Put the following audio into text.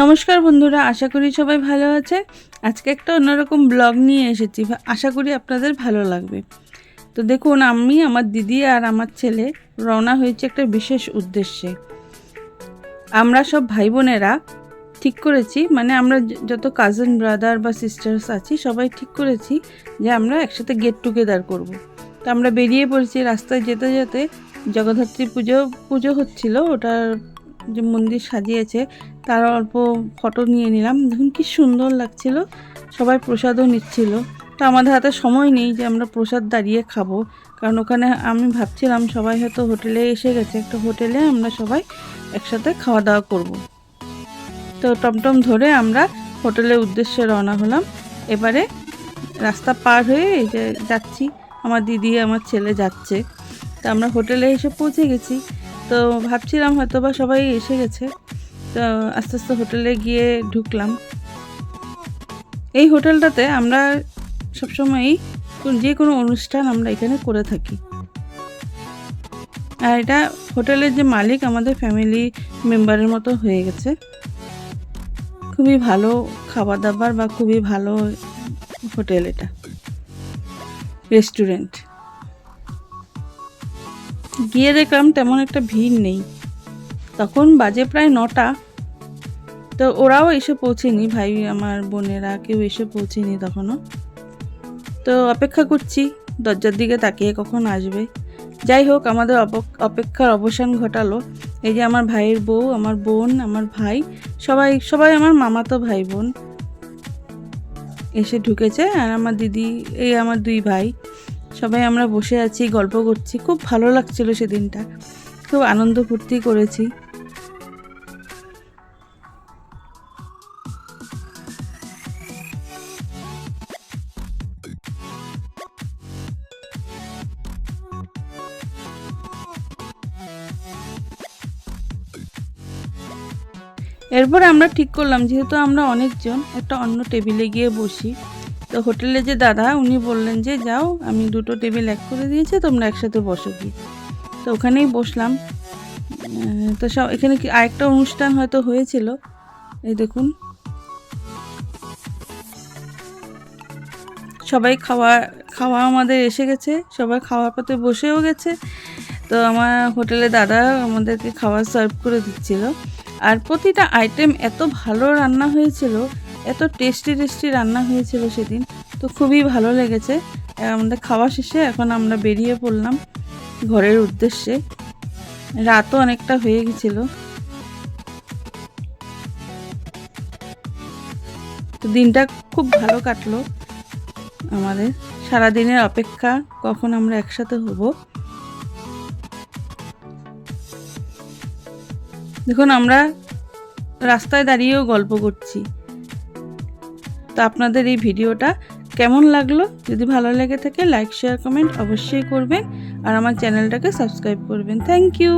নমস্কার বন্ধুরা, আশা করি সবাই ভালো আছে। আজকে একটা অন্যরকম ব্লগ নিয়ে এসেছি, আশা করি আপনাদের ভালো লাগবে। তো দেখুন, আমি, আমার দিদি আর আমার ছেলে রওনা হয়েছে একটা বিশেষ উদ্দেশ্যে। আমরা সব ভাই বোনেরা ঠিক করেছি মানে আমরা যত কাজিন ব্রাদার বা সিস্টার্স আছি, সবাই ঠিক করেছি যে আমরা একসাথে গেট টুগেদার করব। তো আমরা বেরিয়ে পড়েছি, রাস্তায় যেতে যেতে জগদ্ধাত্রী পুজো পুজো হচ্ছিল, ওটার যে মন্দির সাজিয়েছে, তার অল্প ফটো নিয়ে নিলাম। দেখুন কি সুন্দর লাগছিল। সবাই প্রসাদও নিচ্ছিল। তো আমাদের হাতে সময় নেই যে আমরা প্রসাদ দাঁড়িয়ে খাব। কারণ ওখানে আমি ভাবছিলাম সবাই হয়তো হোটেলে এসে গেছে। একটা হোটেলে আমরা সবাই একসাথে খাওয়া দাওয়া করব। তো টমটম ধরে আমরা হোটেলের উদ্দেশ্যে রওনা হলাম। এবারে রাস্তা পার হয়ে এই যে যাচ্ছি। আমার দিদি, আমার ছেলে যাচ্ছে। তা আমরা হোটেলে এসে পৌঁছে গেছি। তো ভাবছিলাম হয়তো বা সবাই এসে গেছে। তো আস্তে আস্তে হোটেলে গিয়ে ঢুকলাম। এই হোটেলটাতে আমরা সবসময়ই যে কোনো অনুষ্ঠান আমরা এখানে করে থাকি। আর এটা হোটেলের যে মালিক আমাদের ফ্যামিলি মেম্বারের মতো হয়ে গেছে। খুবই ভালো খাবার দাবার বা খুবই ভালো হোটেল এটা। রেস্টুরেন্ট। গিয়ে দেখলাম তেমন একটা ভিড় নেই। তখন বাজে প্রায় নটা। তো ওরাও এসে পৌঁছেনি, ভাই, আমার বোনেরা কেউ এসে পৌঁছেনি তখনও। তো অপেক্ষা করছি, দরজার দিকে তাকিয়ে কখন আসবে। যাই হোক, আমাদের অপ- অপেক্ষার অবসান ঘটালো। এই যে আমার ভাইয়ের বউ, আমার বোন, আমার ভাই, সবাই সবাই আমার মামাতো ভাই বোন এসে ঢুকেছে, আর আমার দিদি, এই আমার দুই ভাই। সবাই আমরা বসে আছি, গল্প করছি। খুব ভালো লাগছিল সেদিনটা। খুব আনন্দ ফুর্তি করেছি। এরপর আমরা ঠিক করলাম, যেহেতু আমরা অনেকজন, একটা অন্য টেবিলে গিয়ে বসি। তো হোটেলে যে দাদা, উনি বললেন যে, যাও, আমি দুটো টেবিল এক করে দিয়েছি, তোমরা একসাথে বসো কি তো ওখানেই বসলাম। তো সব, এখানে কি আরেকটা অনুষ্ঠান হয়তো হয়েছিল? এই দেখুন। সবাই খাওয়া খাওয়া আমাদের এসে গেছে। সবাই খাওয়ার পাতে বসেও গেছে। তো আমার হোটেলে দাদা আমাদেরকে খাবার সার্ভ করে দিচ্ছিল। আর প্রতিটা আইটেম এত ভালো রান্না হয়েছিল এত টেস্টি টেস্টি রান্না হয়েছিল সেদিন। তো খুবই ভালো লেগেছে। আমাদের খাওয়া শেষে এখন আমরা বেরিয়ে পড়লাম ঘরের উদ্দেশ্যে। রাতও অনেকটা হয়ে গেছিল। তো দিনটা খুব ভালো কাটলো আমাদের। সারা দিনের অপেক্ষা, কখন আমরা একসাথে হব। দেখুন, আমরা রাস্তায় দাঁড়িয়েও গল্প করছি। তো আপনাদের এই ভিডিওটা কেমন লাগল? যদি ভালো লেগে থাকে লাইক শেয়ার কমেন্ট অবশ্যই করবেন। আর আমার চ্যানেলটাকে সাবস্ক্রাইব করবেন। Thank you